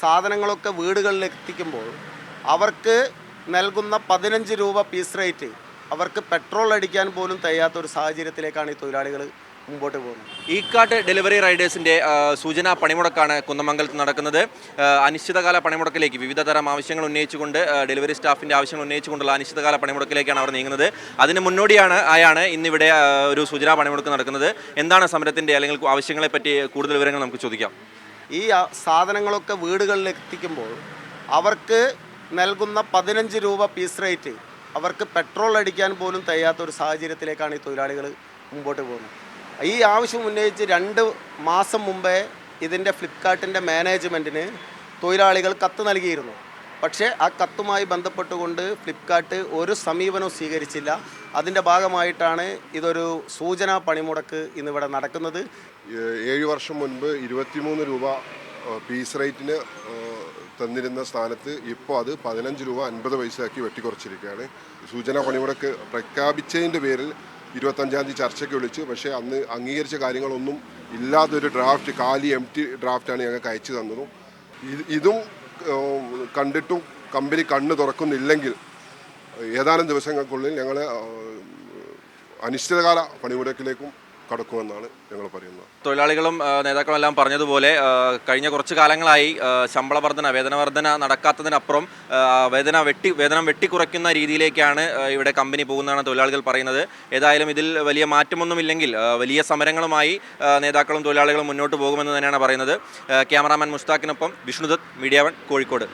സാധനങ്ങളൊക്കെ വീടുകളിൽ എത്തിക്കുമ്പോൾ അവർക്ക് നൽകുന്ന പതിനഞ്ച് രൂപ പീസ് റേറ്റ് അവർക്ക് പെട്രോൾ അടിക്കാൻ പോലും തയ്യാത്ത ഒരു സാഹചര്യത്തിലേക്കാണ് ഈ തൊഴിലാളികൾ മുമ്പോട്ട് പോകുന്നത്. ഈക്കാട്ട് ഡെലിവറി റൈഡേഴ്സിന്റെ സൂചനാ പണിമുടക്കാണ് കുന്നമംഗലത്ത് നടക്കുന്നത്. അനിശ്ചിതകാല പണിമുടക്കിലേക്ക് വിവിധ തരം ആവശ്യങ്ങൾ ഉന്നയിച്ചുകൊണ്ട് ഡെലിവറി സ്റ്റാഫിന്റെ ആവശ്യങ്ങൾ ഉന്നയിച്ചുകൊണ്ടുള്ള അനിശ്ചിതകാല പണിമുടക്കിലേക്കാണ് അവർ നീങ്ങുന്നത്. അതിന് മുന്നോടിയാണ് ആയാണ് ഇന്നിവിടെ ഒരു സൂചനാ പണിമുടക്ക് നടക്കുന്നത്. എന്താണ് സമരത്തിന്റെ അല്ലെങ്കിൽ ആവശ്യങ്ങളെ പറ്റി കൂടുതൽ വിവരങ്ങൾ നമുക്ക് ചോദിക്കാം. ഈ സാധനങ്ങളൊക്കെ വീടുകളിൽ എത്തിക്കുമ്പോൾ അവർക്ക് നൽകുന്ന പതിനഞ്ച് രൂപ പീസ് റേറ്റ് അവർക്ക് പെട്രോൾ അടിക്കാൻ പോലും തയ്യാത്ത ഒരു സാഹചര്യത്തിലേക്കാണ് ഈ തൊഴിലാളികൾ മുമ്പോട്ട് പോകുന്നത്. ഈ ആവശ്യം ഉന്നയിച്ച് രണ്ട് മാസം മുമ്പേ ഇതിന്റെ ഫ്ലിപ്കാർട്ടിന്റെ മാനേജ്മെന്റിന് തൊഴിലാളികൾ കത്ത് നൽകിയിരുന്നു. പക്ഷേ ആ കത്തുമായി ബന്ധപ്പെട്ടുകൊണ്ട് ഫ്ലിപ്കാർട്ട് ഒരു സമീപനവും സ്വീകരിച്ചില്ല. അതിന്റെ ഭാഗമായിട്ടാണ് ഇതൊരു സൂചനാ പണിമുടക്ക് ഇന്നിവിടെ നടക്കുന്നത്. ഏഴ് വർഷം മുൻപ് ഇരുപത്തിമൂന്ന് രൂപ പീസ് റേറ്റിന് തന്നിരുന്ന സ്ഥാനത്ത് ഇപ്പോൾ അത് പതിനഞ്ച് രൂപ അൻപത് പൈസയാക്കി വെട്ടിക്കുറച്ചിരിക്കുകയാണ്. സൂചനാ പണിമുടക്ക് പ്രഖ്യാപിച്ചതിന്റെ പേരിൽ ഇരുപത്തഞ്ചാം തീയതി ചർച്ചയ്ക്ക് വിളിച്ചു. പക്ഷേ അന്ന് അംഗീകരിച്ച കാര്യങ്ങളൊന്നും ഇല്ലാത്തൊരു ഡ്രാഫ്റ്റ് കാലി എം ടി ഡ്രാഫ്റ്റാണ് ഞങ്ങൾക്ക് അയച്ചു തന്നതും. ഇതും കണ്ടിട്ടും കമ്പനി കണ്ണ് തുറക്കുന്നില്ലെങ്കിൽ ഏതാനും ദിവസങ്ങൾക്കുള്ളിൽ ഞങ്ങൾ അനിശ്ചിതകാല പണിമുടക്കിലേക്കും കടക്കുമെന്നാണ് ഞങ്ങൾ പറയുന്നത്. തൊഴിലാളികളും നേതാക്കളും എല്ലാം പറഞ്ഞതുപോലെ കഴിഞ്ഞ കുറച്ച് കാലങ്ങളായി ശമ്പള വർധന വേതന വർധന നടക്കാത്തതിനപ്പുറം വേതന വെട്ടി വേതനം വെട്ടിക്കുറയ്ക്കുന്ന രീതിയിലേക്കാണ് ഇവിടെ കമ്പനി പോകുന്നതാണ് തൊഴിലാളികൾ പറയുന്നത്. ഏതായാലും ഇതിൽ വലിയ മാറ്റമൊന്നുമില്ലെങ്കിൽ വലിയ സമരങ്ങളുമായി നേതാക്കളും തൊഴിലാളികളും മുന്നോട്ട് പോകുമെന്ന് തന്നെയാണ് പറയുന്നത്. ക്യാമറാമാൻ മുസ്താഖിനൊപ്പം വിഷ്ണുദത്ത് മീഡിയ വൺ കോഴിക്കോട്.